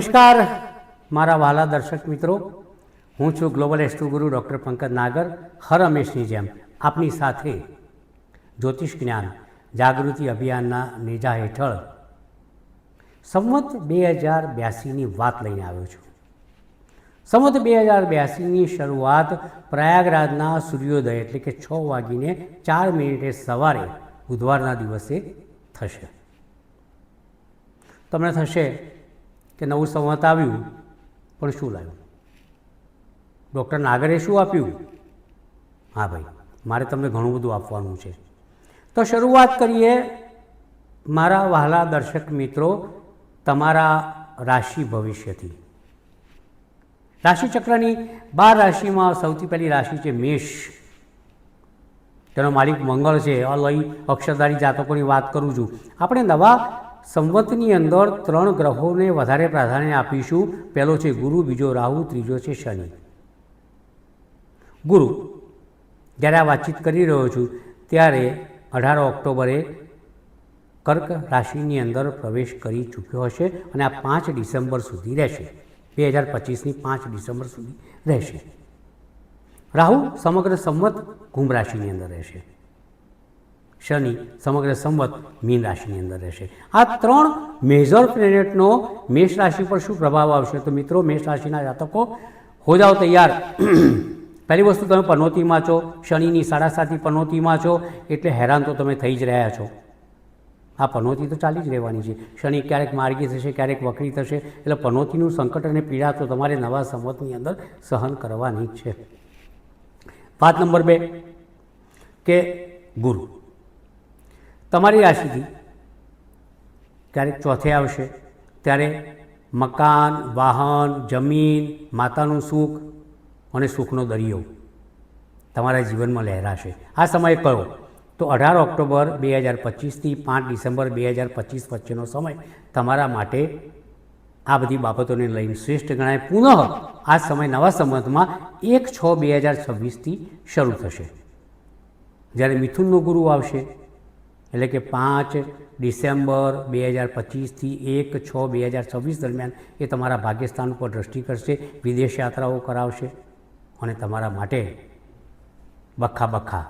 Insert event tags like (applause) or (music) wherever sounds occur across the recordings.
નમસ્કાર. મારા વાલા દર્શક મિત્રો, હું છું global astro guru doctor Pankaj Nagar, હર હંમેશની જેમ આપની સાથે જ્યોતિષ જ્ઞાન જાગૃતિ અભિયાનના નેજા હેઠળ સંવત બે હજાર બ્યાસીની વાત લઈને આવ્યો છું. સંવત બે હજાર બ્યાસીની શરૂઆત પ્રયાગરાજના સૂર્યોદય એટલે કે છ વાગીને ચાર મિનિટે સવારે બુધવારના દિવસે થશે. તમને થશે કે નવું સંવત આવ્યું, પણ શું લાવ્યું ડૉક્ટર નાગરે શું આપ્યું? હા ભાઈ, મારે તમને ઘણું બધું આપવાનું છે. તો શરૂઆત કરીએ મારા વહાલા દર્શક મિત્રો તમારા રાશિ ભવિષ્યથી. રાશિચક્રની બાર રાશિમાં સૌથી પહેલી રાશિ છે મેષ. તેનો માલિક મંગળ છે. અલય અક્ષરધારી જાતકોની વાત કરું છું. આપણે નવા સંવતની અંદર ત્રણ ગ્રહોને વધારે પ્રાધાન્ય આપીશું. પહેલો છે ગુરુ, બીજો રાહુ, ત્રીજો છે શનિ. ગુરુ, જ્યારે આ વાતચીત કરી રહ્યો છું, ત્યારે અઢાર ઓક્ટોબરે કર્ક રાશિની અંદર પ્રવેશ કરી ચૂક્યો હશે અને આ પાંચ ડિસેમ્બર સુધી રહેશે. બે હજાર પચીસની પાંચ ડિસેમ્બર સુધી રહેશે. રાહુ સમગ્ર સંવત કુંભ રાશિની અંદર રહેશે. શનિ, સમગ્ર સંવત મીન રાશિની અંદર રહેશે. આ ત્રણ મેજર પ્લેનેટનો મેષ રાશિ પર શું પ્રભાવ આવશે? તો મિત્રો, મેષ રાશિના જાતકો, હો જાઓ તૈયાર. (clears throat) પહેલી વસ્તુ તમે પનોતીમાં છો, શનિની સાડા સાતી પનોતીમાં છો, એટલે હેરાન તો તમે થઈ જ રહ્યા છો. આ પનોતી તો ચાલી જ રહેવાની છે. શનિ ક્યારેક માર્ગી થશે, ક્યારેક વકરી થશે, એટલે પનોતીનું સંકટ અને પીડા તો તમારે નવા સંવતની અંદર સહન કરવાની જ છે. વાત નંબર બે, કે ગુરુ. તમારી રાશિથી. ક્યારેક ચોથે આવશે, ત્યારે મકાન, વાહન, જમીન, માતાનું સુખ અને સુખનો દરિયો તમારા જીવનમાં લહેરાશે. આ સમય કયો? તો અઢાર ઓક્ટોબર બે હજાર પચીસથી પાંચ ડિસેમ્બર બે હજાર પચીસ વચ્ચેનો સમય તમારા માટે આ બધી બાબતોને લઈને શ્રેષ્ઠ ગણાય. પુનઃ આ સમય નવા સંબંધમાં એક છ બે હજાર છવ્વીસથી શરૂ થશે. જ્યારે મિથુનનો ગુરુ આવશે એટલે કે પાંચ ડિસેમ્બર બે હજાર પચીસથી એક છ બે હજાર છવ્વીસ દરમિયાન એ તમારા ભાગ્યસ્થાન ઉપર દ્રષ્ટિ કરશે, વિદેશ યાત્રાઓ કરાવશે અને તમારા માટે બખા બખા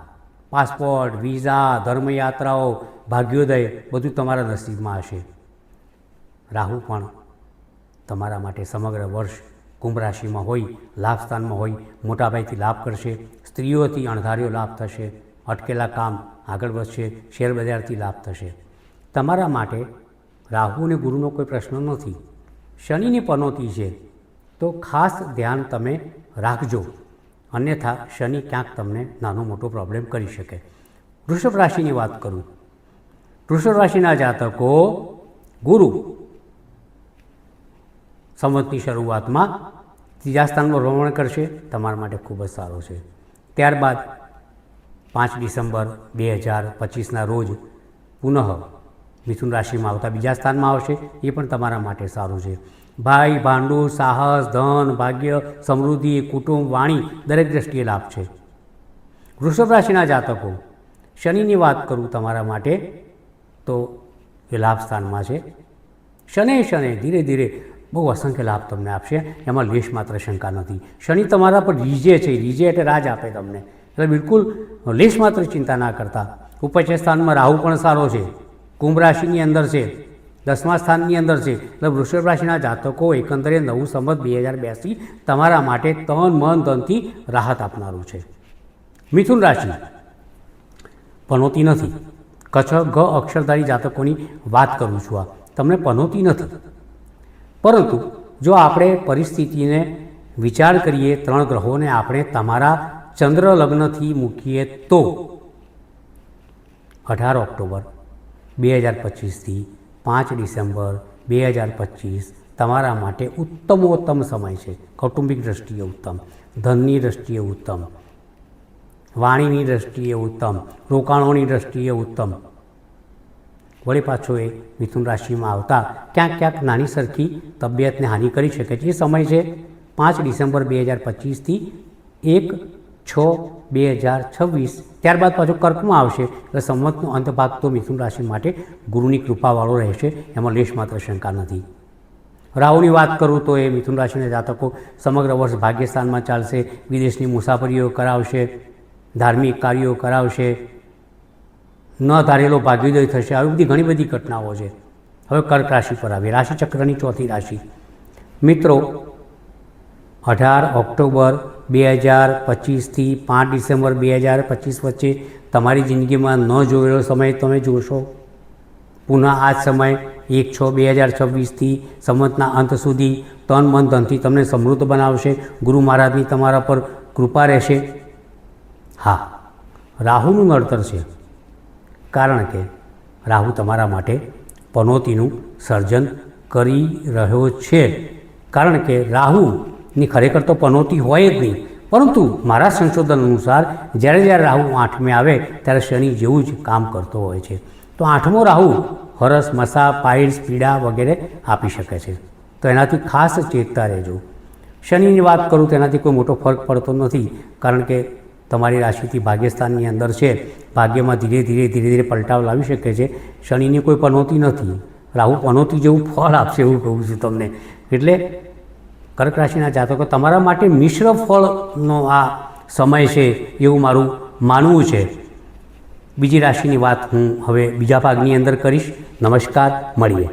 પાસપોર્ટ, વિઝા, ધર્મયાત્રાઓ, ભાગ્યોદય બધું તમારા નસીબમાં હશે. રાહુ પણ તમારા માટે સમગ્ર વર્ષ કુંભ રાશિમાં હોય લાભ સ્થાનમાં હોય, મોટાભાઈથી લાભ કરશે, સ્ત્રીઓથી અણધાર્યો લાભ થશે. અટકેલા કામ આગળ વધશે શેરબજારથી લાભ થશે. તમારા માટે રાહુ અને ગુરુનો કોઈ પ્રશ્ન નથી. શનિની પનોતી છે. તો ખાસ ધ્યાન તમે રાખજો. અન્યથા શનિ ક્યાંક તમને નાનો મોટો પ્રોબ્લેમ કરી શકે. વૃષભ રાશિની વાત કરું. વૃષભ રાશિના જાતકો, ગુરુ સંવતની શરૂઆતમાં ત્રીજા સ્થાનમાં ભ્રમણ કરશે. તમારા માટે ખૂબ જ સારો છે. ત્યારબાદ પાંચ ડિસેમ્બર બે હજાર પચીસના રોજ પુનઃ મિથુન રાશિમાં આવતા બીજા સ્થાનમાં આવશે. એ પણ તમારા માટે સારું છે. ભાઈ, ભાંડુ, સાહસ, ધન, ભાગ્ય, સમૃદ્ધિ, કુટુંબ, વાણી દરેક દ્રષ્ટિએ લાભ છે. વૃષભ રાશિના જાતકો, શનિની વાત કરું તમારા માટે તો એ લાભ સ્થાનમાં છે. શને શને, ધીરે ધીરે બહુ અસંખ્ય લાભ તમને આપશે. એમાં લેશ માત્ર શંકા નથી. શનિ તમારા પર રીજે છે. રીજે એટલે રાજ આપે તમને. એટલે બિલકુલ લેશ માત્ર ચિંતા ના કરતા. ઉપચય સ્થાનમાં રાહુ પણ સારો છે. કુંભ રાશિની અંદર છે. દસમા સ્થાનની અંદર છે. એટલે વૃષભ રાશિના જાતકો એકંદરે નવું સંમત બે હજાર બ્યાસી તમારા માટે તન, મન તનથી રાહત આપનારું છે. મિથુન રાશિ. પનોતી નથી. કચ્છ ગ અક્ષરધારી જાતકોની વાત કરું છું આ. તમને પનોતી નથી. પરંતુ જો આપણે પરિસ્થિતિને વિચાર કરીએ, ત્રણ ગ્રહોને આપણે તમારા ચંદ્ર લગ્નથી મૂકીએ તો અઢાર ઓક્ટોબર બે હજાર પચીસથી પાંચ ડિસેમ્બર બે હજાર પચીસ તમારા માટે ઉત્તમોત્તમ સમય છે. કૌટુંબિક દ્રષ્ટિએ ઉત્તમ, ધનની દ્રષ્ટિએ ઉત્તમ, વાણીની દ્રષ્ટિએ ઉત્તમ, રોકાણોની દ્રષ્ટિએ ઉત્તમ. વળી પાછો એ મિથુન રાશિમાં આવતા ક્યાંક ક્યાંક નાની સરખી તબિયતને હાનિ કરી શકે છે. એ સમય છે પાંચ ડિસેમ્બર બે હજાર પચીસથી એક છ, બે હજાર છવ્વીસ. ત્યારબાદ પાછો કર્કમાં આવશે. એટલે સંવતનો અંત ભાગ તો મિથુન રાશિ માટે ગુરુની કૃપાવાળો રહેશે. એમાં લેશ માત્ર શંકા નથી. રાહુની વાત કરું તો એ મિથુન રાશિના જાતકો સમગ્ર વર્ષ ભાગ્યસ્થાનમાં ચાલશે. વિદેશની મુસાફરીઓ કરાવશે. ધાર્મિક કાર્યો કરાવશે. ન ધારેલો ભાગ્યોદય થશે. આવી બધી ઘણી બધી ઘટનાઓ છે. હવે કર્ક રાશિ પર આવી રાશિચક્રની ચોથી રાશિ. મિત્રો, અઢાર ઓક્ટોબર બે હજાર પચીસથી પાંચ ડિસેમ્બર બે હજાર પચીસ વચ્ચે તમારી જિંદગીમાં ન જોયેલો સમય તમે જોશો. પુનઃ આ જ સમય એક છ બે હજાર છવ્વીસથી સંમતના અંત સુધી તન મન ધનથી તમને સમૃદ્ધ બનાવશે. ગુરુ મહારાજની તમારા પર કૃપા રહેશે. હા, રાહુનું નડતર છે. કારણ કે રાહુ તમારા માટે પનોતીનું સર્જન કરી રહ્યો છે. કારણ કે રાહુની ખરેખર તો પનોતી હોય જ નહીં. પરંતુ મારા સંશોધન અનુસાર, જ્યારે જ્યારે રાહુ આઠમે આવે, ત્યારે શનિ જેવું જ કામ કરતો હોય છે. તો આઠમો રાહુ હરસ, મસા પાઇલ્સ પીડા વગેરે આપી શકે છે. તો એનાથી ખાસ ચેતતા રહેજો. શનિની વાત કરું તો એનાથી કોઈ મોટો ફરક પડતો નથી, કારણ કે તમારી રાશિથી ભાગ્યસ્થાનની અંદર છે. ભાગ્યમાં ધીરે ધીરે ધીરે ધીરે પલટાવ લાવી શકે છે. શનિની કોઈ પનોતી નથી. રાહુ પનોતી જેવું ફળ આપશે એવું કહું છું તમને. એટલે કર્ક રાશિના જાતકો, તમારા માટે મિશ્ર ફળનો આ સમય છે એવું મારું માનવું છે. બીજી રાશિની વાત હું હવે બીજા ભાગની અંદર કરીશ. નમસ્કાર, મળીએ.